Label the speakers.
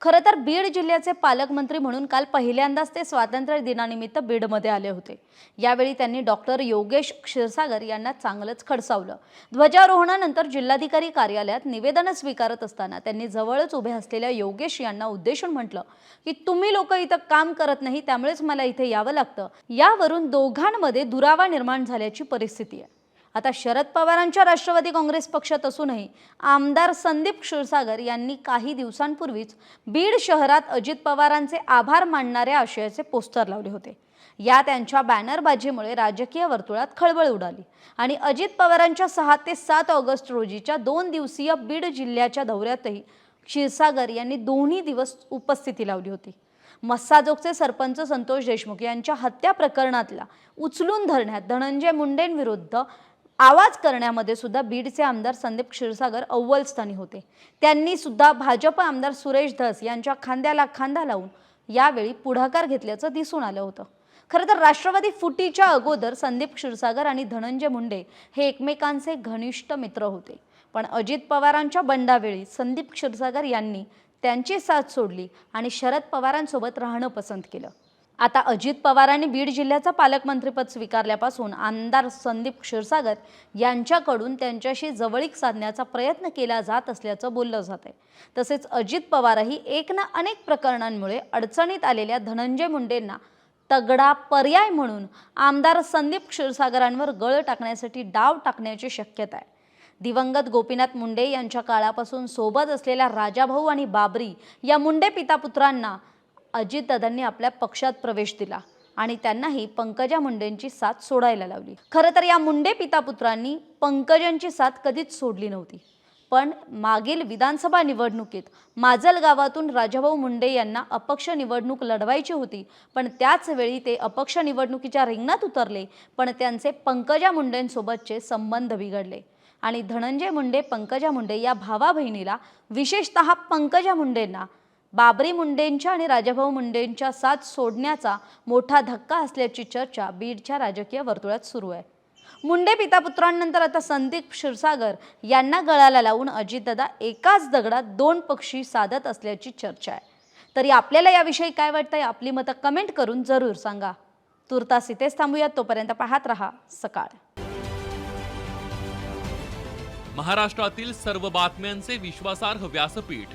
Speaker 1: खरं तर बीड जिल्ह्याचे पालकमंत्री म्हणून काल पहिल्यांदाच ते स्वातंत्र्य दिनानिमित्त बीडमध्ये आले होते. यावेळी त्यांनी डॉक्टर योगेश क्षीरसागर यांना चांगलंच खडसावलं. ध्वजारोहणानंतर जिल्हाधिकारी कार्यालयात निवेदनं स्वीकारत असताना त्यांनी जवळच उभे असलेल्या योगेश यांना उद्देशून म्हटलं की तुम्ही लोक इथं काम करत नाही त्यामुळेच मला इथे यावं लागतं. यावरून दोघांमध्ये दुरावा निर्माण झाल्याची परिस्थिती आहे. आता शरद पवारांच्या राष्ट्रवादी काँग्रेस पक्षात असूनही आमदार संदीप क्षीरसागर यांनी काही दिवसांपूर्वीच बीड शहरात अजित पवारांचे आभार मानणाऱ्या आशयाचे पोस्टर लावले होते. या त्यांच्या बॅनरबाजीमुळे राजकीय वर्तुळात खळबळ उडाली आणि अजित पवारांच्या सहा ते सात ऑगस्ट रोजीच्या दोन दिवसीय बीड जिल्ह्याच्या दौऱ्यातही क्षीरसागर यांनी दोन्ही दिवस उपस्थिती लावली होती. मस्साजोगचे सरपंच संतोष देशमुख यांच्या हत्या प्रकरणातला उचलून धरण्यात धनंजय मुंडेंविरुद्ध आवाज करण्यामध्ये सुद्धा बीडचे आमदार संदीप क्षीरसागर अव्वल स्थानी होते. त्यांनी सुद्धा भाजप आमदार सुरेश धस यांच्या खांद्याला खांदा लावून यावेळी पुढाकार घेतल्याचं दिसून आलं होतं. खरं तर राष्ट्रवादी फुटीच्या अगोदर संदीप क्षीरसागर आणि धनंजय मुंडे हे एकमेकांचे घनिष्ठ मित्र होते. पण अजित पवारांच्या बंडावेळी संदीप क्षीरसागर यांनी त्यांची साथ सोडली आणि शरद पवारांसोबत राहणं पसंत केलं. आता अजित पवारांनी बीड जिल्ह्याचा पालकमंत्रीपद स्वीकारल्यापासून आमदार संदीप क्षीरसागर यांच्याकडून त्यांच्याशी जवळीक साधण्याचा प्रयत्न केला जात असल्याचं बोललं जात आहे. तसेच अजित पवारही एक ना अनेक प्रकरणांमुळे अडचणीत आलेल्या धनंजय मुंडेंना तगडा पर्याय म्हणून आमदार संदीप क्षीरसागरांवर गळ टाकण्यासाठी डाव टाकण्याची शक्यता आहे. दिवंगत गोपीनाथ मुंडे यांच्या काळापासून सोबत असलेल्या राजाभाऊ आणि बाबरी या मुंडे पितापुत्रांना अजितदादांनी आपल्या पक्षात प्रवेश दिला आणि त्यांनाही पंकजा मुंडेंची साथ सोडायला लावली. खरं तर या मुंडे पितापुत्रांनी पंकजांची साथ कधीच सोडली नव्हती. पण मागील विधानसभा निवडणुकीत माजल गावातून राजाभाऊ मुंडे यांना अपक्ष निवडणूक लढवायची होती पण त्याच वेळी ते अपक्ष निवडणुकीच्या रिंगणात उतरले पण त्यांचे पंकजा मुंडेंसोबतचे संबंध बिघडले. आणि धनंजय मुंडे पंकजा मुंडे या भावा बहिणीला विशेषतः पंकजा मुंडेंना बाबरी मुंडेंच्या आणि राजाभाऊ मुंडेंच्या साथ सोडण्याचा मोठा धक्का असल्याची चर्चा बीडच्या राजकीय वर्तुळात सुरू आहे. मुंडे पितापुत्रांनंतर आता संदीप क्षीरसागर यांना गळाला लावून अजितदादा एकाच दगडात दोन पक्षी साधत असल्याची चर्चा आहे. तरी आपल्याला याविषयी काय वाटतंय? आपली मतं कमेंट करून जरूर सांगा. तुर्तास इथेच थांबूयात. तोपर्यंत पाहत रहा सकाळ.
Speaker 2: महाराष्ट्रातील सर्व बातम्यांचे विश्वासार्ह व्यासपीठ.